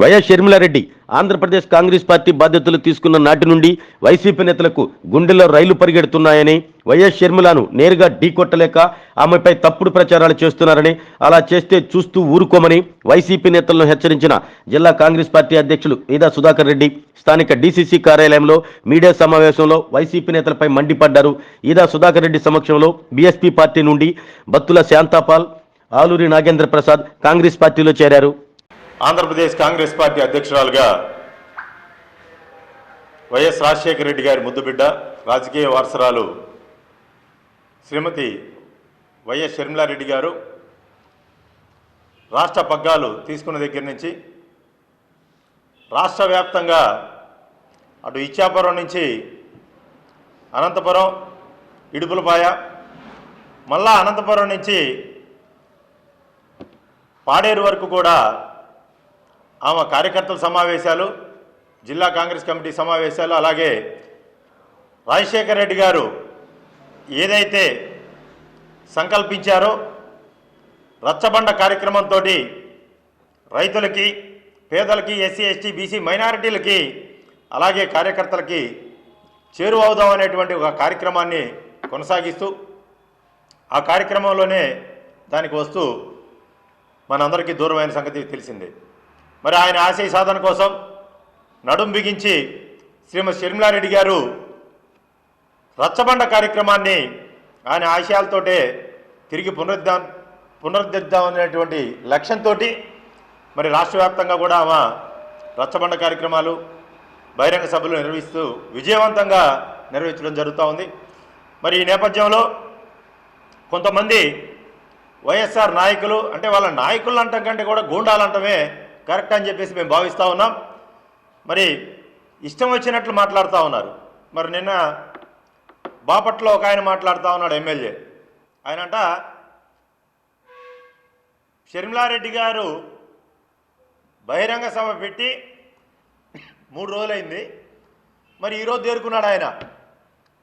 YS Sharmila Reddy Andhra Pradesh Congress party బాధ్యతలు తీసుకున్న నాటి నుండి వైసీపీ నేతలకు గుండెల్లో రైలు పరిగెడుతున్నాయని వైఎస్ షర్మిలను నేరుగా ఢీకొట్టలేక ఆమెపై తప్పుడు ప్రచారాలు చేస్తున్నారని అలా చేస్తే చూస్తూ ఊరుకోమని వైసీపీ నేతలను హెచ్చరించిన జిల్లా కాంగ్రెస్ పార్టీ అధ్యక్షులు ఈదా సుధాకర్ రెడ్డి స్థానిక డీసీసీ కార్యాలయంలో మీడియా సమావేశంలో వైసీపీ నేతలపై మండిపడ్డారు. ఈదా సుధాకర్ రెడ్డి సమక్షంలో బీఎస్పీ పార్టీ నుండి బత్తుల శాంతాపాల్ ఆలూరి నాగేంద్ర ప్రసాద్ కాంగ్రెస్ పార్టీలో చేరారు. ఆంధ్రప్రదేశ్ కాంగ్రెస్ పార్టీ అధ్యక్షురాలుగా వైఎస్ రాజశేఖర రెడ్డి గారి ముద్దుబిడ్డ రాజకీయ వారసరాలు శ్రీమతి వైఎస్ షర్మిలారెడ్డి గారు రాష్ట్ర పగ్గాలు తీసుకున్న దగ్గర నుంచి రాష్ట్ర వ్యాప్తంగా అటు ఇచ్చాపురం నుంచి అనంతపురం ఇడుపులపాయ మళ్ళా అనంతపురం నుంచి పాడేరు వరకు కూడా ఆమె కార్యకర్తల సమావేశాలు జిల్లా కాంగ్రెస్ కమిటీ సమావేశాలు అలాగే రాజశేఖర రెడ్డి గారు ఏదైతే సంకల్పించారో రచ్చబండ కార్యక్రమంతో రైతులకి పేదలకి ఎస్సీ ఎస్టీ బీసీ మైనారిటీలకి అలాగే కార్యకర్తలకి చేరువవుదాం అనేటువంటి ఒక కార్యక్రమాన్ని కొనసాగిస్తూ ఆ కార్యక్రమంలోనే దానికి వస్తూ మనందరికీ దూరమైన సంగతి తెలిసిందే. మరి ఆయన ఆశయ సాధన కోసం నడుం బిగించి శ్రీమతి షర్మిలారెడ్డి గారు రచ్చబండ కార్యక్రమాన్ని ఆయన ఆశయాలతోటే తిరిగి పునరుద్ధా పునరుద్ధరిద్దాం అనేటువంటి లక్ష్యంతో మరి రాష్ట్ర వ్యాప్తంగా కూడా ఆమె రచ్చబండ కార్యక్రమాలు బహిరంగ సభలు నిర్వహిస్తూ విజయవంతంగా నిర్వహించడం జరుగుతూ ఉంది. మరి ఈ నేపథ్యంలో కొంతమంది వైఎస్ఆర్ నాయకులు అంటే వాళ్ళ నాయకులు అంటాం కంటే కూడా గూండాలంటమే కరెక్ట్ అని చెప్పేసి మేము భావిస్తూ ఉన్నాం. మరి ఇష్టం వచ్చినట్లు మాట్లాడుతూ ఉన్నారు. మరి నిన్న బాపట్లో ఒక ఆయన మాట్లాడుతూ ఉన్నాడు ఎమ్మెల్యే. ఆయన అంట షర్మిలారెడ్డి గారు బహిరంగ సభ పెట్టి మూడు రోజులైంది. మరి ఈరోజు తేరుకున్నాడు ఆయన.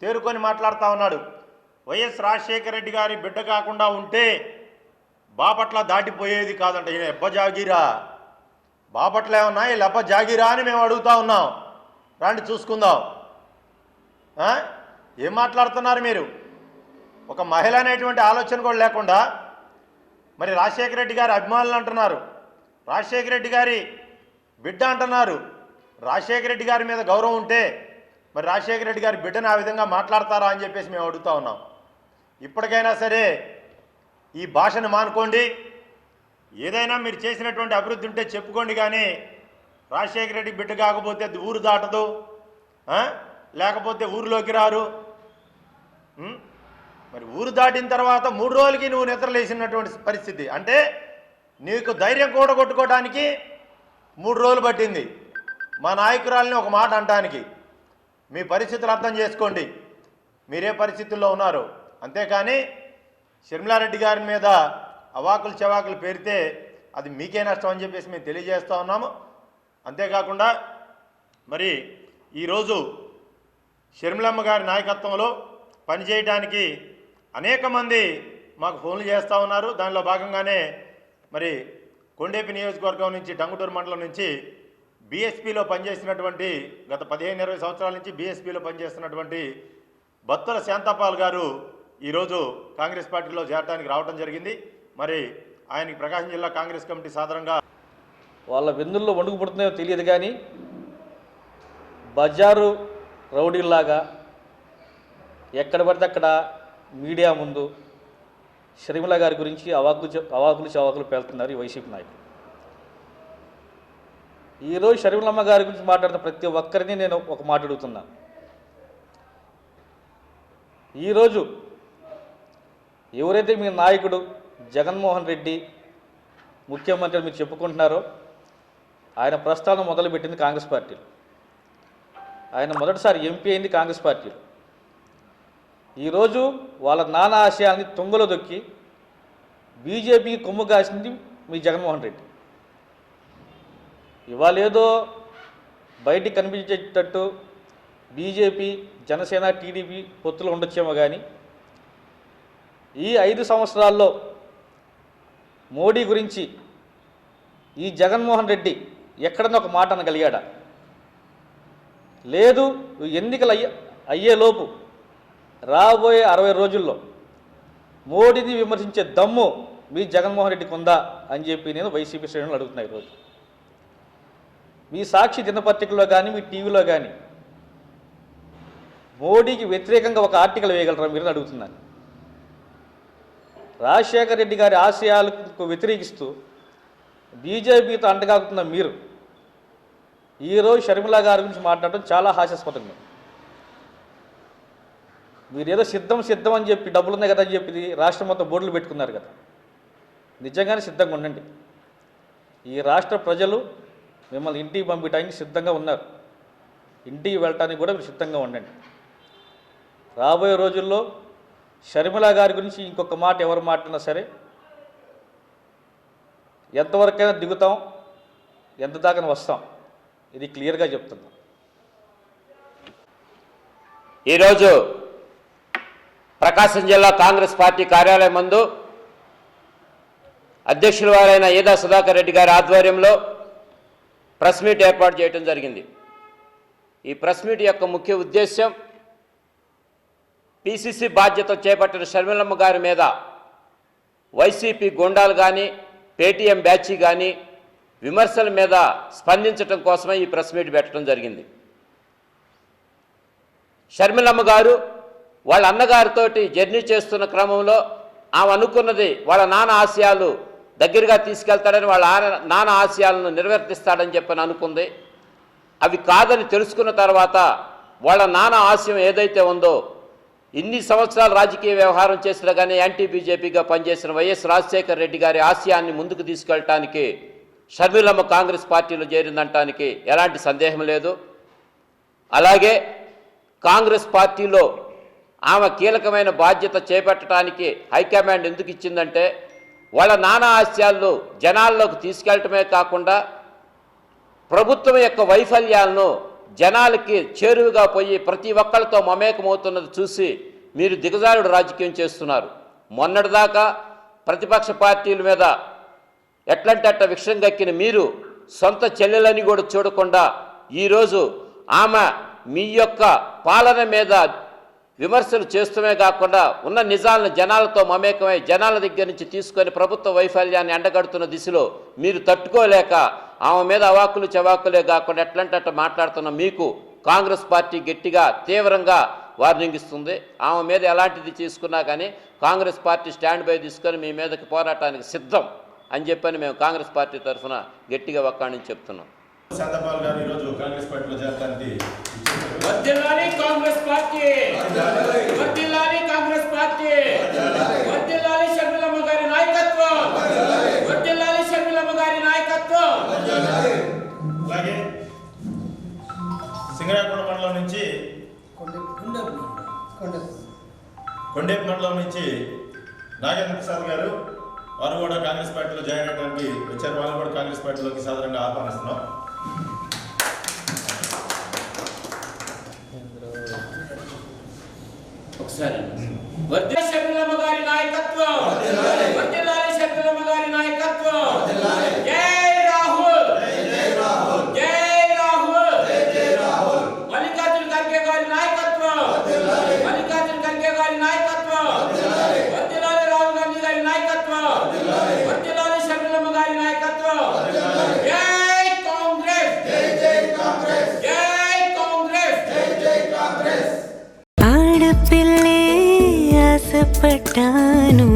తేరుకొని మాట్లాడుతూ ఉన్నాడు. వైఎస్ రాజశేఖర రెడ్డి గారి బిడ్డ కాకుండా ఉంటే బాపట్ల దాటిపోయేది కాదంట ఈయన ఎబ్బజాగిరా బాపట్ల ఏమన్నా ఈ లెబ్బ జాగిరా అని మేము అడుగుతా ఉన్నాం. రాండి చూసుకుందాం. ఏం మాట్లాడుతున్నారు మీరు? ఒక మహిళ అనేటువంటి ఆలోచన కూడా లేకుండా మరి రాజశేఖర రెడ్డి గారి అభిమానులు అంటున్నారు. రాజశేఖర రెడ్డి గారి బిడ్డ అంటున్నారు. రాజశేఖర రెడ్డి గారి మీద గౌరవం ఉంటే మరి రాజశేఖర రెడ్డి గారి బిడ్డను ఆ విధంగా మాట్లాడతారా అని చెప్పేసి మేము అడుగుతా ఉన్నాం. ఇప్పటికైనా సరే ఈ భాషను మానుకోండి. ఏదైనా మీరు చేసినటువంటి అభివృద్ధి ఉంటే చెప్పుకోండి కానీ రాజశేఖర రెడ్డి బిడ్డ కాకపోతే అది ఊరు దాటదు లేకపోతే ఊరిలోకి రారు. మరి ఊరు దాటిన తర్వాత మూడు రోజులకి నువ్వు నిద్రలేసినటువంటి పరిస్థితి. అంటే నీకు ధైర్యం కూడగొట్టుకోవడానికి మూడు రోజులు పట్టింది. మా నాయకురాలని ఒక మాట అంటానికి. మీ పరిస్థితులు అర్థం చేసుకోండి. మీరే పరిస్థితుల్లో ఉన్నారు. అంతేకాని షర్మిలారెడ్డి గారి మీద అవాకులు చవాకులు పేరితే అది మీకే నష్టం అని చెప్పేసి మేము తెలియజేస్తూ ఉన్నాము. అంతేకాకుండా మరి ఈరోజు షర్మిలమ్మ గారి నాయకత్వంలో పనిచేయడానికి అనేక మంది మాకు ఫోన్లు చేస్తూ ఉన్నారు. దానిలో భాగంగానే మరి కొండేపి నియోజకవర్గం నుంచి టంగుటూరు మండలం నుంచి బీఎస్పీలో పనిచేసినటువంటి గత పదిహేను ఇరవై సంవత్సరాల నుంచి బీఎస్పీలో పనిచేస్తున్నటువంటి బత్తుల శాంతాపాల్ గారు ఈరోజు కాంగ్రెస్ పార్టీలో చేరడానికి రావడం జరిగింది. మరి ఆయనకి ప్రకాశం జిల్లా కాంగ్రెస్ కమిటీ సాధారణంగా వాళ్ళ వెన్నుల్లో వణుకు పుడుతుందో తెలియదు కానీ బజారు రౌడీల్లాగా ఎక్కడ పడితే అక్కడ మీడియా ముందు షర్మిల గారి గురించి అవాకులు అవాకులు చవాకులు పేలుతున్నారు ఈ వైసీపీ నాయకులు. ఈరోజు షర్మిలమ్మ గారి గురించి మాట్లాడుతున్న ప్రతి ఒక్కరిని నేను ఒక మాట అడుగుతున్నాను ఈరోజు ఎవరైతే మీ నాయకుడు జగన్మోహన్ రెడ్డి ముఖ్యమంత్రి అని మీరు చెప్పుకుంటున్నారో ఆయన ప్రస్థానం మొదలుపెట్టింది కాంగ్రెస్ పార్టీలో. ఆయన మొదటిసారి ఎంపీ అయింది కాంగ్రెస్ పార్టీలో. ఈరోజు వాళ్ళ నానా ఆశయాల్ని తుంగలో దొక్కి బీజేపీకి కొమ్ము కాసింది మీ జగన్మోహన్ రెడ్డి. ఇవాళ ఏదో బయటికి కనిపించేటట్టు బీజేపీ జనసేన టీడీపీ పొత్తులు ఉండొచ్చేమో కానీ ఈ ఐదు సంవత్సరాల్లో మోడీ గురించి ఈ జగన్మోహన్ రెడ్డి ఎక్కడన్నా ఒక మాట అనగలిగాడా? లేదు ఎన్నికలు అయ్యే అయ్యేలోపు రాబోయే అరవై రోజుల్లో మోడీని విమర్శించే దమ్ము మీ జగన్మోహన్ రెడ్డికి ఉందా అని చెప్పి నేను వైసీపీ శ్రేణులు అడుగుతున్నా ఈరోజు. మీ సాక్షి దినపత్రికలో కానీ మీ టీవీలో కానీ మోడీకి వ్యతిరేకంగా ఒక ఆర్టికల్ వేయగలరా మీరు అడుగుతున్నాను. రాజశేఖర రెడ్డి గారి ఆశయాలకు వ్యతిరేకిస్తూ బీజేపీతో అంటగాకుతున్న మీరు ఈరోజు షర్మిల గారి గురించి మాట్లాడటం చాలా హాస్యాస్పదంగా మీరు మీరేదో సిద్ధం సిద్ధం అని చెప్పి డబ్బులున్నాయి కదా అని చెప్పి రాష్ట్రం మొత్తం బోర్డులు పెట్టుకున్నారు కదా. నిజంగానే సిద్ధంగా ఉండండి. ఈ రాష్ట్ర ప్రజలు మిమ్మల్ని ఇంటికి పంపించడానికి సిద్ధంగా ఉన్నారు. ఇంటికి వెళ్ళటానికి కూడా మీరు సిద్ధంగా ఉండండి. రాబోయే రోజుల్లో షర్మిల గారి గురించి ఇంకొక మాట ఎవరు మాట్లాడినా సరే ఎంతవరకైనా దిగుతాం ఎంత దాకా వస్తాం ఇది క్లియర్గా చెప్తున్నాం. ఈరోజు ప్రకాశం జిల్లా కాంగ్రెస్ పార్టీ కార్యాలయం ముందు అధ్యక్షుల వారైన ఏదా సుధాకర్ రెడ్డి గారి ఆధ్వర్యంలో ప్రెస్ మీట్ ఏర్పాటు చేయడం జరిగింది. ఈ ప్రెస్ మీట్ యొక్క ముఖ్య ఉద్దేశ్యం పిసిసి బాధ్యత చేపట్టిన షర్మిలమ్మ గారి మీద వైసీపీ గుండాలు కానీ పేటీఎం బ్యాచీ కానీ విమర్శల మీద స్పందించడం కోసమే ఈ ప్రెస్ మీట్ పెట్టడం జరిగింది. షర్మిలమ్మ గారు వాళ్ళ అన్నగారితోటి జర్నీ చేస్తున్న క్రమంలో ఆమె అనుకున్నది వాళ్ళ నాన్న ఆశయాలు దగ్గరగా తీసుకెళ్తాడని వాళ్ళ నాన్న ఆశయాలను నిర్వర్తిస్తాడని చెప్పని అనుకుంది. అవి కాదని తెలుసుకున్న తర్వాత వాళ్ళ నాన్న ఆశయం ఏదైతే ఉందో ఇన్ని సంవత్సరాలు రాజకీయ వ్యవహారం చేసినా కానీ యాంటీ బీజేపీగా పనిచేసిన వైఎస్ రాజశేఖర రెడ్డి గారి ఆశయాన్ని ముందుకు తీసుకెళ్ళటానికి షర్మిలమ్మ కాంగ్రెస్ పార్టీలో చేరిందంటానికి ఎలాంటి సందేహం లేదు. అలాగే కాంగ్రెస్ పార్టీలో ఆమె కీలకమైన బాధ్యత చేపట్టడానికి హైకమాండ్ ఎందుకు ఇచ్చిందంటే వాళ్ళ నానా ఆశయాలను జనాల్లోకి తీసుకెళ్ళటమే కాకుండా ప్రభుత్వం యొక్క వైఫల్యాలను జనాలకి చేరువుగా పోయి ప్రతి ఒక్కరితో మమేకమవుతున్నది చూసి మీరు దిగజారుడు రాజకీయం చేస్తున్నారు. మొన్నటిదాకా ప్రతిపక్ష పార్టీల మీద ఎట్లంటే అట్ట విషయం గక్కిన మీరు సొంత చెల్లెలని కూడా చూడకుండా ఈరోజు ఆమె మీ యొక్క పాలన మీద విమర్శలు చేస్తూనే కాకుండా ఉన్న నిజాలను జనాలతో మమేకమై జనాల దగ్గర నుంచి తీసుకొని ప్రభుత్వ వైఫల్యాన్ని ఎండగడుతున్న దిశలో మీరు తట్టుకోలేక ఆమె మీద అవాకులు చవాకులే కాకుండా ఎట్లంటే అట్ట మాట్లాడుతున్న మీకు కాంగ్రెస్ పార్టీ గట్టిగా తీవ్రంగా వార్నింగ్ ఇస్తుంది. ఆమె మీద ఎలాంటిది తీసుకున్నా కానీ కాంగ్రెస్ పార్టీ స్టాండ్ బై తీసుకొని మీ మీదకి పోరాటానికి సిద్ధం అని చెప్పని మేము కాంగ్రెస్ పార్టీ తరఫున గట్టిగా ఒక్కడి చెప్తున్నాం. పార్టీలో చేరడానికి పార్టీ. కాంగ్రెస్ పార్టీ. అలాగే సింగరాకొండ మండలం నుంచి కొండేపు మండలం నుంచి నాగేంద్ర ప్రసాద్ గారు వారు కూడా కాంగ్రెస్ పార్టీలో జాయిన్ అవ్వడానికి వచ్చారు. వాళ్ళు కూడా కాంగ్రెస్ పార్టీలోకి సాధారణంగా ఆహ్వానిస్తున్నాం. ఒకసారి. ಕಾಣು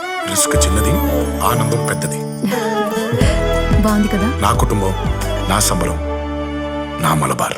రిస్క్ చిన్నది ఆనందం పెద్దది. బాగుంది కదా? నా కుటుంబం నా సంబరం నా మలబార్.